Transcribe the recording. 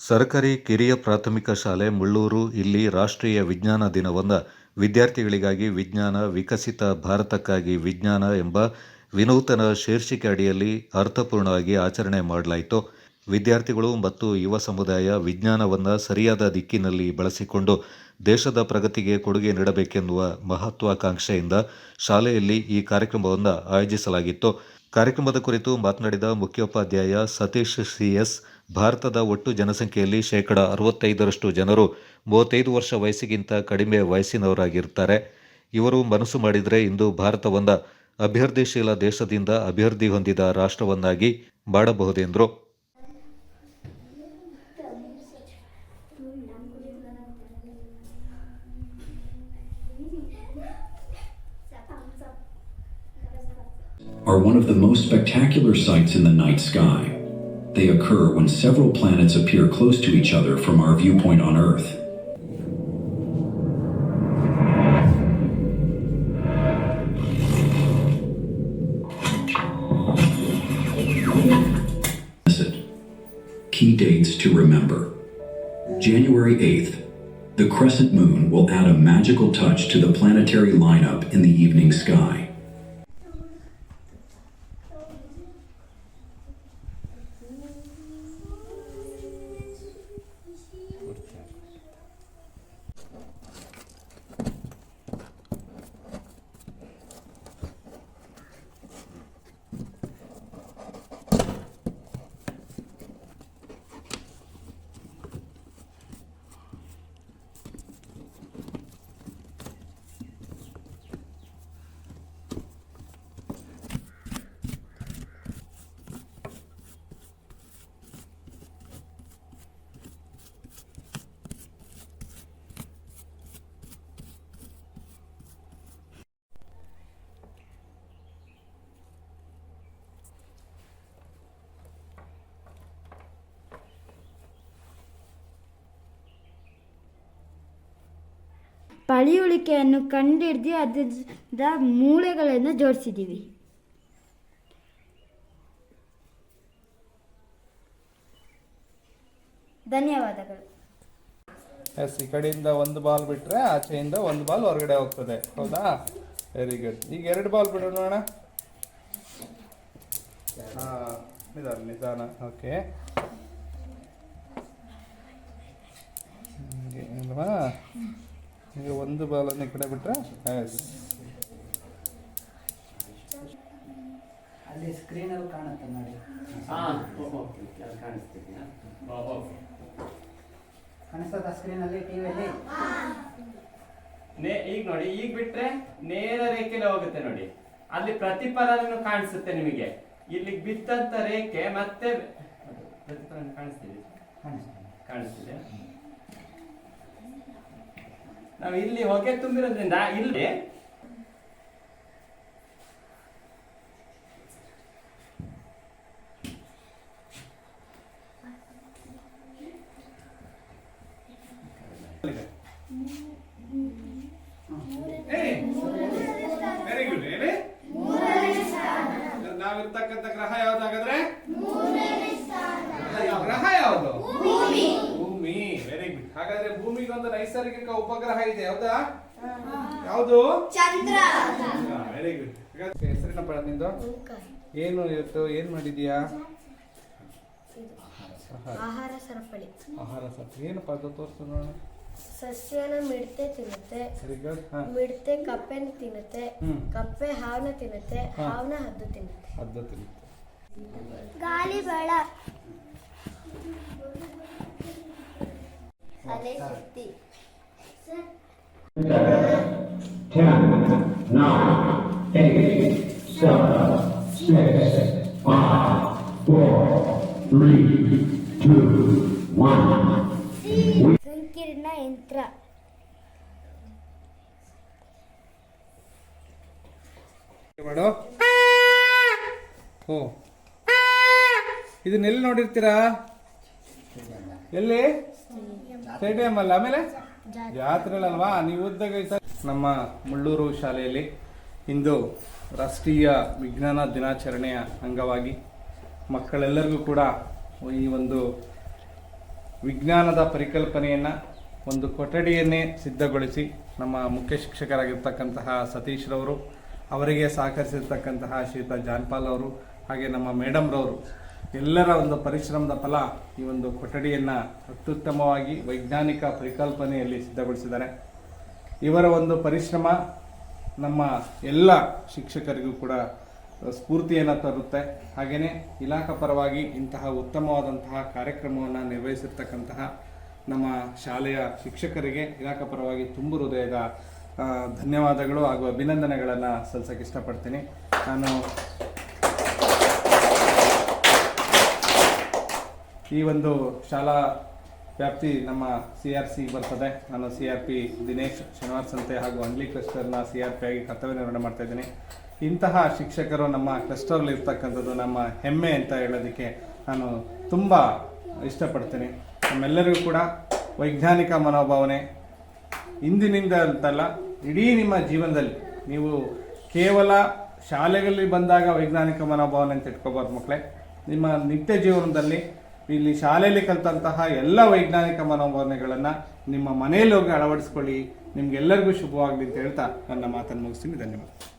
ಸರ್ಕಾರಿ ಕಿರಿಯ ಪ್ರಾಥಮಿಕ ಶಾಲೆ ಮುಳ್ಳೂರು ಇಲ್ಲಿ ರಾಷ್ಟ್ರೀಯ ವಿಜ್ಞಾನ ದಿನವೊಂದ ವಿದ್ಯಾರ್ಥಿಗಳಿಗಾಗಿ ವಿಜ್ಞಾನ ವಿಕಸಿತ ಭಾರತಕ್ಕಾಗಿ ವಿಜ್ಞಾನ ಎಂಬ ವಿನೂತನ ಶೀರ್ಷಿಕೆ ಅಡಿಯಲ್ಲಿ ಅರ್ಥಪೂರ್ಣವಾಗಿ ಆಚರಣೆ ಮಾಡಲಾಯಿತು. ವಿದ್ಯಾರ್ಥಿಗಳು ಮತ್ತು ಯುವ ಸಮುದಾಯ ವಿಜ್ಞಾನವನ್ನು ಸರಿಯಾದ ದಿಕ್ಕಿನಲ್ಲಿ ಬಳಸಿಕೊಂಡು ದೇಶದ ಪ್ರಗತಿಗೆ ಕೊಡುಗೆ ನೀಡಬೇಕೆನ್ನುವ ಮಹತ್ವಾಕಾಂಕ್ಷೆಯಿಂದ ಶಾಲೆಯಲ್ಲಿ ಈ ಕಾರ್ಯಕ್ರಮವನ್ನು ಆಯೋಜಿಸಲಾಗಿತ್ತು. ಕಾರ್ಯಕ್ರಮದ ಕುರಿತು ಮಾತನಾಡಿದ ಮುಖ್ಯೋಪಾಧ್ಯಾಯ ಸತೀಶ್ ಸಿಎಸ್ ಭಾರತದ ಒಟ್ಟು ಜನಸಂಖ್ಯೆಯಲ್ಲಿ ಶೇಕಡ ಅರವತ್ತೈದರಷ್ಟು ಜನರು ಮೂವತ್ತೈದು ವರ್ಷ ವಯಸ್ಸಿಗಿಂತ ಕಡಿಮೆ ವಯಸ್ಸಿನವರಾಗಿರ್ತಾರೆ ಇವರು ಮನಸ್ಸು ಮಾಡಿದರೆ ಇಂದು ಭಾರತವನ್ನು ಅಭಿವೃದ್ಧಿಶೀಲ ದೇಶದಿಂದ ಅಭಿವೃದ್ಧಿ ಹೊಂದಿದ ರಾಷ್ಟ್ರವನ್ನಾಗಿ ಮಾಡಬಹುದೆಂದರು are one of the most spectacular sights in the night sky. They occur when several planets appear close to each other from our viewpoint on Earth. Key dates to remember. January 8th, the crescent moon will add a magical touch to the planetary lineup in the evening sky. ಪಳೆಯುಳಿಕೆಯನ್ನು ಕಂಡಿಡ್ದು ಅದರ ಮೂಳೆಗಳನ್ನು ಜೋಡಿಸಿದ್ದೀವಿ ಧನ್ಯವಾದಗಳು. S ಈ ಕಡೆಯಿಂದ ಒಂದು ball ಬಿಟ್ರೆ ಆಚೆಯಿಂದ ಒಂದು ball ಹೊರಗಡೆ ಹೋಗ್ತದೆ. ಹೌದಾ? ವೆರಿ ಗುಡ್ ಈಗ ಎರಡು ಬಾಲ್ ಬಿಡೋಣ ನೋಡೋಣ. ಹಾಂ ನಿಧಾನ ನಿಧಾನ. ಓಕೆ ಹಿಂಗೆ ಅಲ್ವಾ? ಈಗ ಒಂದು ಬಾಲನ್ನು ಈ ಕಡೆ ಬಿಟ್ಟರೆ ಎಸ್ ಅಲ್ಲಿ ಸ್ಕ್ರೀನಲ್ಲಿ ಕಾಣುತ್ತೆ ನೋಡಿ. ಕಾಣಿಸ್ತದ ಸ್ಕ್ರೀನಲ್ಲಿ ಟಿವಿಯಲ್ಲಿ ನೇ ಈಗ ನೋಡಿ ಈಗ ಬಿಟ್ರೆ ನೇರ ರೇಖೆಯಲ್ಲಿ ಹೋಗುತ್ತೆ ನೋಡಿ. ಅಲ್ಲಿ ಪ್ರತಿಫಲನ ಕಾಣಿಸುತ್ತೆ ನಿಮಗೆ. ಇಲ್ಲಿ ಬಿತ್ತಂತ ರೇಖೆ ಮತ್ತೆ ಪ್ರತಿಫಲನ ಕಾಣಿಸ್ತಿದೆ. ಕಾಣಿಸ್ತದೆ. ಕಾಣಿಸ್ತಿದೆ. ನಾವು ಇಲ್ಲಿ ಹೊಗೆ ತುಂಬಿರೋದ್ರಿಂದ ಇಲ್ಲಿ ವೆರಿ ಗುಡ್ ಹೇಳಿ ನಾವಿರ್ತಕ್ಕಂಥ ಗ್ರಹ ಯಾವ್ದಾಗಾದ್ರೆ ಗ್ರಹ ಯಾವುದು ಭೂಮಿ ವೆರಿ ಗುಡ್ ಹಾಗಾದ್ರೆ ಭೂಮಿಗೆ ಒಂದು ನೈಸರ್ಗಿಕ ಉಪಗ್ರಹ ಇದೆ ಹೌದಾ? ಯಾವುದು? ಚಂದ್ರ. ವೆರಿ ಗುಡ್ ಹೆಸರಿನಪ್ಪ ನಿಂದು? ಏನು ಇವತ್ತು ಏನ್ ಮಾಡಿದೀಯಾ ಆಹಾರ ಸರಪಳಿ. ಆಹಾರ ಸರಪಳಿ. ಏನಪ್ಪ ಅದು ತೋರಿಸು ನೋಡೋಣ ಸಸ್ಯನ ಮಿಡತೆ ತಿನ್ನುತ್ತೆ. ವೆರಿ ಗುಡ್ ಹಾ. ಮಿಡತೆ ಕಪ್ಪೆನ ತಿನ್ನುತ್ತೆ. ಹ್ಮ್. ಕಪ್ಪೆ ಹಾವನ ತಿನ್ನುತ್ತೆ. ಹಾವನ ಹದ್ದು ತಿನ್ನುತ್ತೆ. ಹದ್ದು ತಿನ್ನುತ್ತೆ. ಗಾಳಿ ಬೇಳ. ಅಲೆ ಶಕ್ತಿ 10, 9, 8, 7, 6, 5, 4, 3, 2, 1. ಓ ಇದನ್ನ ಎಲ್ಲಿ ನೋಡಿರ್ತೀರಾ? ಎಲ್ಲಿ? ಸ್ಟೇಡಿಯಂ ಅಲ್ಲ. ಆಮೇಲೆ? ಜಾತ್ರೆಗಳಲ್ವಾ ನೀವು ನಮ್ಮ ಮುಳ್ಳೂರು ಶಾಲೆಯಲ್ಲಿ ಇಂದು ರಾಷ್ಟ್ರೀಯ ವಿಜ್ಞಾನ ದಿನಾಚರಣೆಯ ಅಂಗವಾಗಿ ಮಕ್ಕಳೆಲ್ಲರಿಗೂ ಕೂಡ ಈ ಒಂದು ವಿಜ್ಞಾನದ ಪರಿಕಲ್ಪನೆಯನ್ನು, ಒಂದು ಕೊಠಡಿಯನ್ನೇ ಸಿದ್ಧಗೊಳಿಸಿ ನಮ್ಮ ಮುಖ್ಯ ಶಿಕ್ಷಕರಾಗಿರ್ತಕ್ಕಂತಹ ಸತೀಶ್ರವರು ಅವರಿಗೆ ಸಹಕರಿಸಿರ್ತಕ್ಕಂತಹ ಶ್ರೀತಾ ಜಾನ್ಪಾಲ್ ಅವರು, ಹಾಗೆ ನಮ್ಮ ಮೇಡಮ್ರವರು ಎಲ್ಲರ ಒಂದು ಪರಿಶ್ರಮದ ಫಲ ಈ ಒಂದು ಕೊಠಡಿಯನ್ನು ಅತ್ಯುತ್ತಮವಾಗಿ ವೈಜ್ಞಾನಿಕ ಪರಿಕಲ್ಪನೆಯಲ್ಲಿ ಸಿದ್ಧಗೊಳಿಸಿದ್ದಾರೆ. ಇವರ ಒಂದು ಪರಿಶ್ರಮ ನಮ್ಮ ಎಲ್ಲ ಶಿಕ್ಷಕರಿಗೂ ಕೂಡ ಸ್ಫೂರ್ತಿಯನ್ನು ತರುತ್ತೆ. ಹಾಗೆಯೇ ಇಲಾಖಾ ಪರವಾಗಿ ಇಂತಹ ಉತ್ತಮವಾದಂತಹ ಕಾರ್ಯಕ್ರಮವನ್ನು ನಿರ್ವಹಿಸಿರ್ತಕ್ಕಂತಹ ನಮ್ಮ ಶಾಲೆಯ ಶಿಕ್ಷಕರಿಗೆ ಇಲಾಖಾ ಪರವಾಗಿ ತುಂಬು ಹೃದಯದ ಧನ್ಯವಾದಗಳು ಹಾಗೂ ಅಭಿನಂದನೆಗಳನ್ನು ಸಲ್ಲಿಸಕ್ಕೆ ಇಷ್ಟಪಡ್ತೀನಿ. ನಾನು ಈ ಒಂದು ಶಾಲಾ ವ್ಯಾಪ್ತಿ ನಮ್ಮ ಸಿ ಆರ್ ಸಿ ಬರ್ತದೆ. ನಾನು C R P Dinesh Shanivara Santhe ಹಾಗೂ ಅಂಗ್ಲಿ ಕ್ಲಸ್ಟರ್ನ ಸಿ ಆರ್ ಪಿ ಆಗಿ ಕರ್ತವ್ಯ ನಿರ್ವಹಣೆ ಮಾಡ್ತಾ ಇದ್ದೀನಿ. ಇಂತಹ ಶಿಕ್ಷಕರು ನಮ್ಮ ಕ್ಲಸ್ಟರ್ಲಿ ಇರ್ತಕ್ಕಂಥದ್ದು ನಮ್ಮ ಹೆಮ್ಮೆ ಅಂತ ಹೇಳೋದಕ್ಕೆ ನಾನು ತುಂಬ ಇಷ್ಟಪಡ್ತೀನಿ. ನಮ್ಮೆಲ್ಲರಿಗೂ ಕೂಡ ವೈಜ್ಞಾನಿಕ ಮನೋಭಾವನೆ ಇಂದಿನಿಂದ ಅಂತಲ್ಲ ಇಡೀ ನಿಮ್ಮ ಜೀವನದಲ್ಲಿ ನೀವು ಕೇವಲ ಶಾಲೆಗಳಲ್ಲಿ ಬಂದಾಗ ವೈಜ್ಞಾನಿಕ ಮನೋಭಾವನೆ ಅಂತ ಇಟ್ಕೋಬಾರ್ದು ಮಕ್ಕಳೇ. ನಿಮ್ಮ ನಿತ್ಯ ಜೀವನದಲ್ಲಿ ಇಲ್ಲಿ ಶಾಲೆಯಲ್ಲಿ ಕಲಿತಂತಹ ಎಲ್ಲ ವೈಜ್ಞಾನಿಕ ಮನೋಭಾವನೆಗಳನ್ನು ನಿಮ್ಮ ಮನೆಯಲ್ಲಿ ಹೋಗಿ ಅಳವಡಿಸ್ಕೊಳ್ಳಿ. ನಿಮ್ಗೆಲ್ಲರಿಗೂ ಶುಭವಾಗಲಿ ಅಂತ ಹೇಳ್ತಾ ನನ್ನ ಮಾತನ್ನು ಮುಗಿಸ್ತೀನಿ. ಧನ್ಯವಾದ.